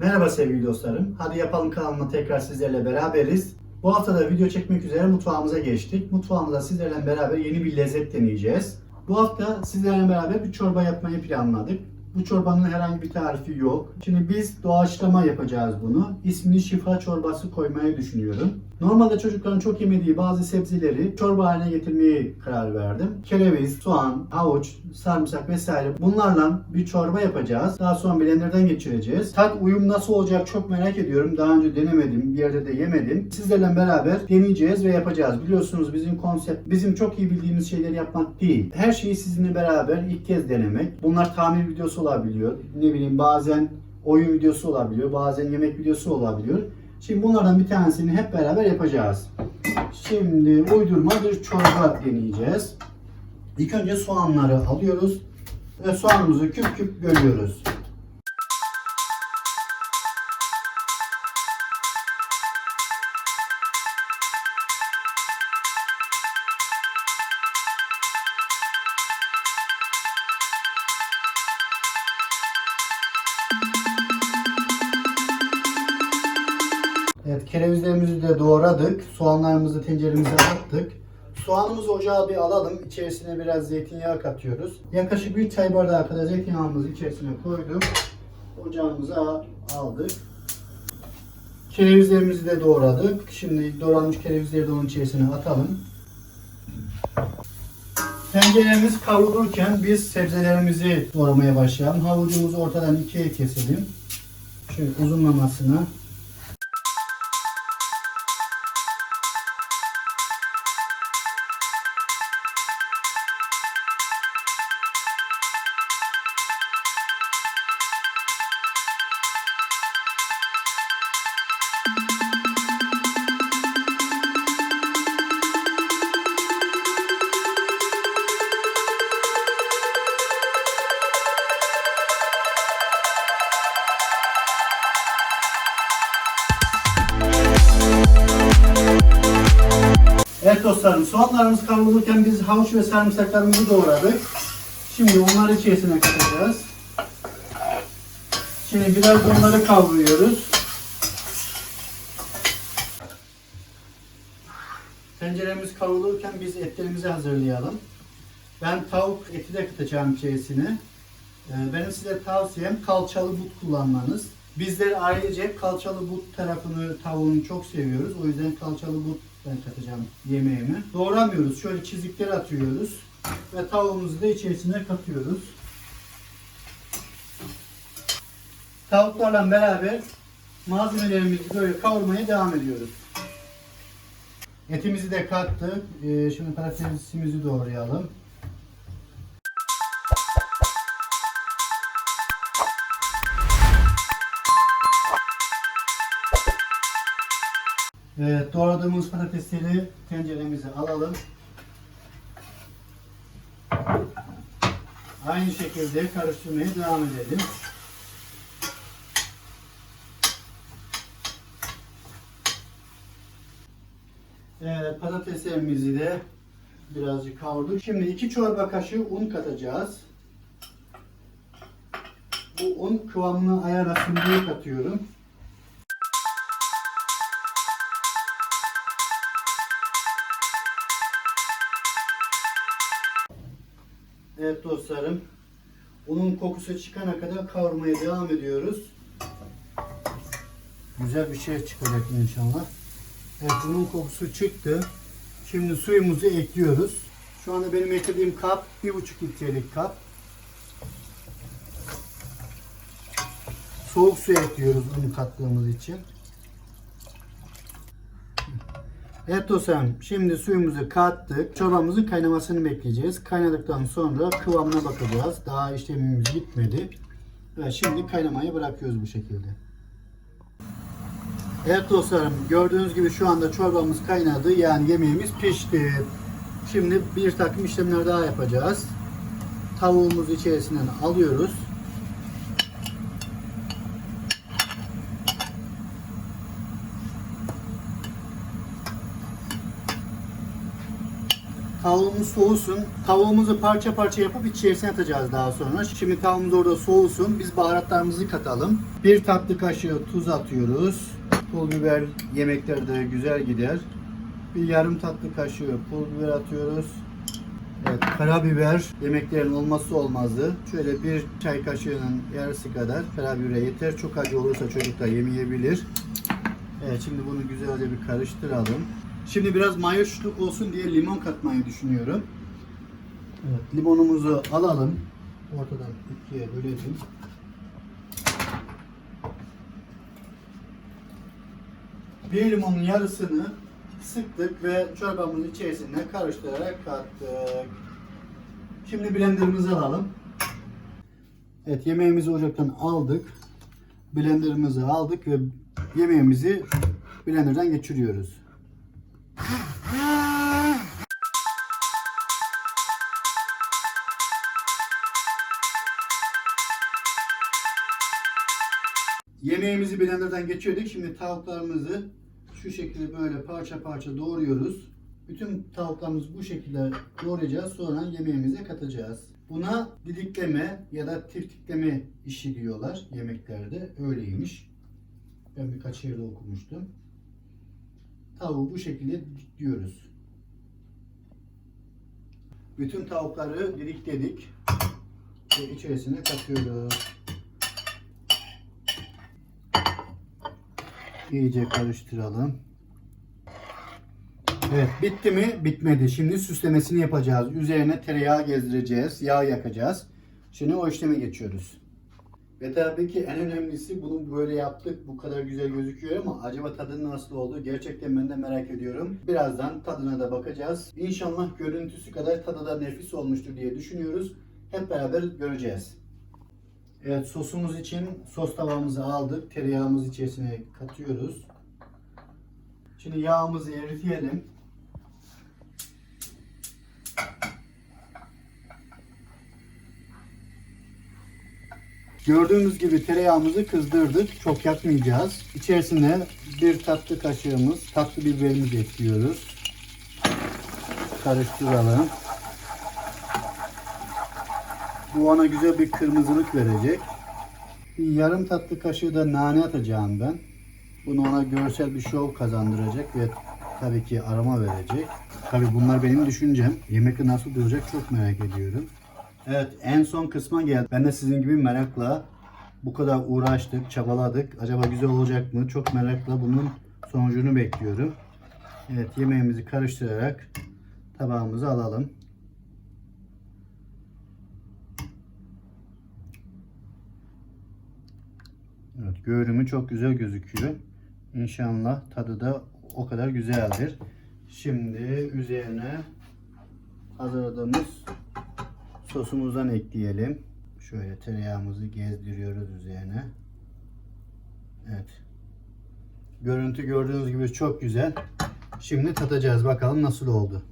Merhaba sevgili dostlarım. Hadi yapalım kanalına tekrar sizlerle beraberiz. Bu hafta da video çekmek üzere mutfağımıza geçtik. Mutfağımızda sizlerle beraber yeni bir lezzet deneyeceğiz. Bu hafta sizlerle beraber bir çorba yapmayı planladık. Bu çorbanın herhangi bir tarifi yok. Şimdi biz doğaçlama yapacağız bunu. İsmini şifa çorbası koymayı düşünüyorum. Normalde çocukların çok yemediği bazı sebzeleri çorba haline getirmeye karar verdim. Kereviz, soğan, havuç, sarımsak vesaire bunlarla bir çorba yapacağız. Daha sonra blenderdan geçireceğiz. Tat uyum nasıl olacak çok merak ediyorum. Daha önce denemedim, bir yerde de yemedim. Sizlerle beraber deneyeceğiz ve yapacağız. Biliyorsunuz bizim konsept bizim çok iyi bildiğimiz şeyleri yapmak değil. Her şeyi sizinle beraber ilk kez denemek. Bunlar tamir videosu olabiliyor. Ne bileyim bazen oyun videosu olabiliyor, bazen yemek videosu olabiliyor. Şimdi bunlardan bir tanesini hep beraber yapacağız. Şimdi uydurma bir çorba deneyeceğiz. İlk önce soğanları alıyoruz ve soğanımızı küp küp bölüyoruz. Evet kerevizlerimizi de doğradık. Soğanlarımızı tenceremize attık. Alımızı ocağa bir alalım. İçerisine biraz zeytinyağı katıyoruz. Yaklaşık bir çay bardağı kadar zeytinyağımızı içerisine koyduk. Ocağımıza aldık. Kerevizlerimizi de doğradık. Şimdi doğranmış kerevizleri de onun içerisine atalım. Tenceremiz kavrulurken biz sebzelerimizi doğramaya başlayalım. Havucumuzu ortadan ikiye keselim. Şöyle uzunlamasına. Evet dostlarım soğanlarımız kavrulurken biz havuç ve sarımsaklarımızı doğradık. Şimdi onları içerisine katacağız. Şimdi biraz onları kavuruyoruz. Tenceremiz kavrulurken biz etlerimizi hazırlayalım. Ben tavuk eti de katacağım içerisine. Ee, Benim size tavsiyem kalçalı but kullanmanız. Bizler ayrıca kalçalı but tarafını tavuğunu çok seviyoruz. O yüzden kalçalı but ben katacağım yemeğime. Doğramıyoruz. Şöyle çizikler atıyoruz. Ve tavuğumuzu da içerisine katıyoruz. Tavuklarla beraber malzemelerimizi böyle kavurmaya devam ediyoruz. Etimizi de kattık. Ee, şimdi patatesimizi doğrayalım. Evet, doğradığımız patatesleri tenceremize alalım. Aynı şekilde karıştırmaya devam edelim. Evet, patateslerimizi de birazcık kavurduk. Şimdi iki çorba kaşığı un katacağız. Bu un kıvamını ayarlasın diye katıyorum. Evet dostlarım. Unun kokusu çıkana kadar kavurmaya devam ediyoruz. Güzel bir şey çıkacak inşallah. Evet unun kokusu çıktı. Şimdi suyumuzu ekliyoruz. Şu anda benim eklediğim kap 1,5 litrelik kap. Soğuk su ekliyoruz unu kattığımız için. Dostlarım şimdi suyumuzu kattık. Çorbamızın kaynamasını bekleyeceğiz. Kaynadıktan sonra kıvamına bakacağız. Daha işlemimiz bitmedi. Evet şimdi kaynamayı bırakıyoruz bu şekilde. Evet dostlarım gördüğünüz gibi şu anda çorbamız kaynadı. Yani yemeğimiz pişti. Şimdi bir takım işlemler daha yapacağız. Tavuğumuzu içerisinden alıyoruz. Tavuğumuz soğusun. Tavuğumuzu parça parça yapıp içerisine atacağız daha sonra. Şimdi tavuğumuz orada soğusun. Biz baharatlarımızı katalım. Bir tatlı kaşığı tuz atıyoruz. Pul biber yemeklerde güzel gider. Bir yarım tatlı kaşığı pul biber atıyoruz. Evet, karabiber yemeklerin olmazsa olmazı. Şöyle bir çay kaşığının yarısı kadar karabiber yeter. Çok acı olursa çocuk da yemeyebilir. Evet, şimdi bunu güzelce bir karıştıralım. Şimdi biraz mayoşluk olsun diye limon katmayı düşünüyorum. Evet, limonumuzu alalım. Ortadan ikiye bölelim. Bir limonun yarısını sıktık ve çorbamızın içerisine karıştırarak kattık. Şimdi blenderımızı alalım. Evet yemeğimizi ocaktan aldık. Blenderımızı aldık ve yemeğimizi blenderdan geçiriyoruz. Yemeğimizi blenderdan geçirdik. Şimdi tavuklarımızı şu şekilde böyle parça parça doğruyoruz. Bütün tavuklarımızı bu şekilde doğrayacağız. Sonra yemeğimize katacağız. Buna didikleme ya da tiftikleme işi diyorlar yemeklerde. Öyleymiş. Ben birkaç yerde okumuştum. Tavuğu bu şekilde didikliyoruz. Bütün tavukları didikledik. Ve içerisine katıyoruz. İyice karıştıralım. Evet bitti mi? Bitmedi. Şimdi süslemesini yapacağız. Üzerine tereyağı gezdireceğiz. Yağ yakacağız. Şimdi o işleme geçiyoruz. Ve tabii ki en önemlisi bunu böyle yaptık. Bu kadar güzel gözüküyor ama acaba tadı nasıl oldu? Gerçekten ben de merak ediyorum. Birazdan tadına da bakacağız. İnşallah görüntüsü kadar tadı da nefis olmuştur diye düşünüyoruz. Hep beraber göreceğiz. Evet sosumuz için sos tabağımızı aldık. Tereyağımızı içerisine katıyoruz. Şimdi yağımızı eritelim. Gördüğünüz gibi tereyağımızı kızdırdık. Çok yakmayacağız. İçerisine bir tatlı kaşığımız tatlı biberimizi ekliyoruz. Karıştıralım. Bu ona güzel bir kırmızılık verecek. Yarım tatlı kaşığı da nane atacağım ben. Bunu ona görsel bir şov kazandıracak ve tabii ki aroma verecek. Tabii bunlar benim düşüncem. Yemek nasıl duracak çok merak ediyorum. Evet en son kısma geldi. Ben de sizin gibi merakla bu kadar uğraştık, çabaladık. Acaba güzel olacak mı? Çok merakla bunun sonucunu bekliyorum. Evet yemeğimizi karıştırarak tabağımıza alalım. Evet, görünümü çok güzel gözüküyor. İnşallah tadı da o kadar güzeldir. Şimdi üzerine hazırladığımız sosumuzdan ekleyelim. Şöyle tereyağımızı gezdiriyoruz üzerine. Evet. Görüntü gördüğünüz gibi çok güzel. Şimdi tadacağız bakalım nasıl oldu.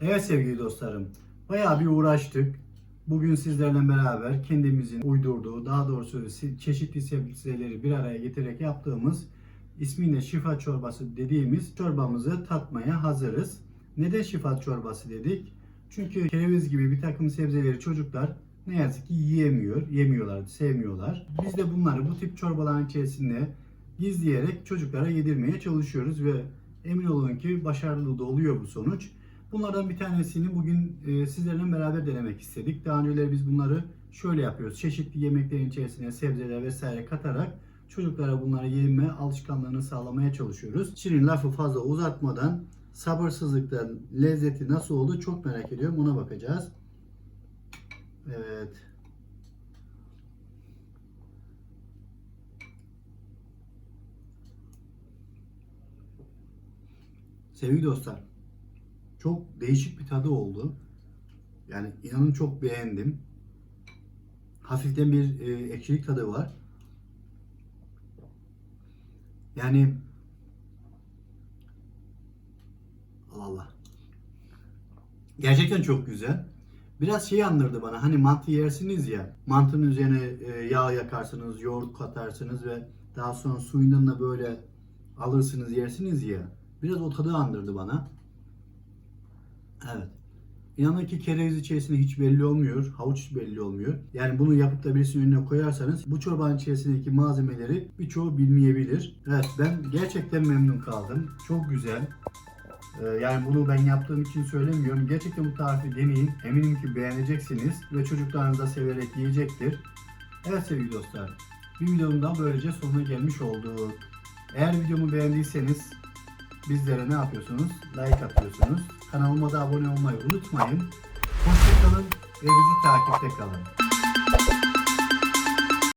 Evet sevgili dostlarım. Bayağı bir uğraştık. Bugün sizlerle beraber kendimizin uydurduğu, daha doğrusu çeşitli sebzeleri bir araya getirerek yaptığımız ismiyle şifa çorbası dediğimiz çorbamızı tatmaya hazırız. Neden şifa çorbası dedik? Çünkü kereviz gibi bir takım sebzeleri çocuklar ne yazık ki yiyemiyor, yemiyorlar, sevmiyorlar. Biz de bunları bu tip çorbaların içerisinde gizleyerek çocuklara yedirmeye çalışıyoruz ve emin olun ki başarılı da oluyor bu sonuç. Bunlardan bir tanesini bugün e, sizlerle beraber denemek istedik. Daha önceleri biz bunları şöyle yapıyoruz. Çeşitli yemeklerin içerisine sebzeler vesaire katarak çocuklara bunları yeme alışkanlığını sağlamaya çalışıyoruz. Şimdi lafı fazla uzatmadan sabırsızlıktan lezzeti nasıl oldu çok merak ediyorum. Ona bakacağız. Evet. Sevgili dostlar, çok değişik bir tadı oldu. Yani inanın çok beğendim. Hafiften bir e, ekşilik tadı var. Yani Allah Allah. Gerçekten çok güzel. Biraz şey andırdı bana. Hani mantı yersiniz ya. Mantının üzerine e, yağ yakarsınız, yoğurt katarsınız ve daha sonra suyundan da böyle alırsınız yersiniz ya. Biraz o tadı andırdı bana. Evet. İnanın ki kereviz içerisinde hiç belli olmuyor. Havuç hiç belli olmuyor. Yani bunu yapıp da birisinin önüne koyarsanız bu çorbanın içerisindeki malzemeleri birçoğu bilmeyebilir. Evet ben gerçekten memnun kaldım. Çok güzel. Ee, yani bunu ben yaptığım için söylemiyorum. Gerçekten bu tarifi deneyin. Eminim ki beğeneceksiniz ve çocuklarınız da severek yiyecektir. Evet sevgili dostlar. Bir videonun daha böylece sonuna gelmiş olduk. Eğer videomu beğendiyseniz bizlere ne yapıyorsunuz? Like atıyorsunuz. Kanalıma da abone olmayı unutmayın. Hoşçakalın ve bizi takipte kalın.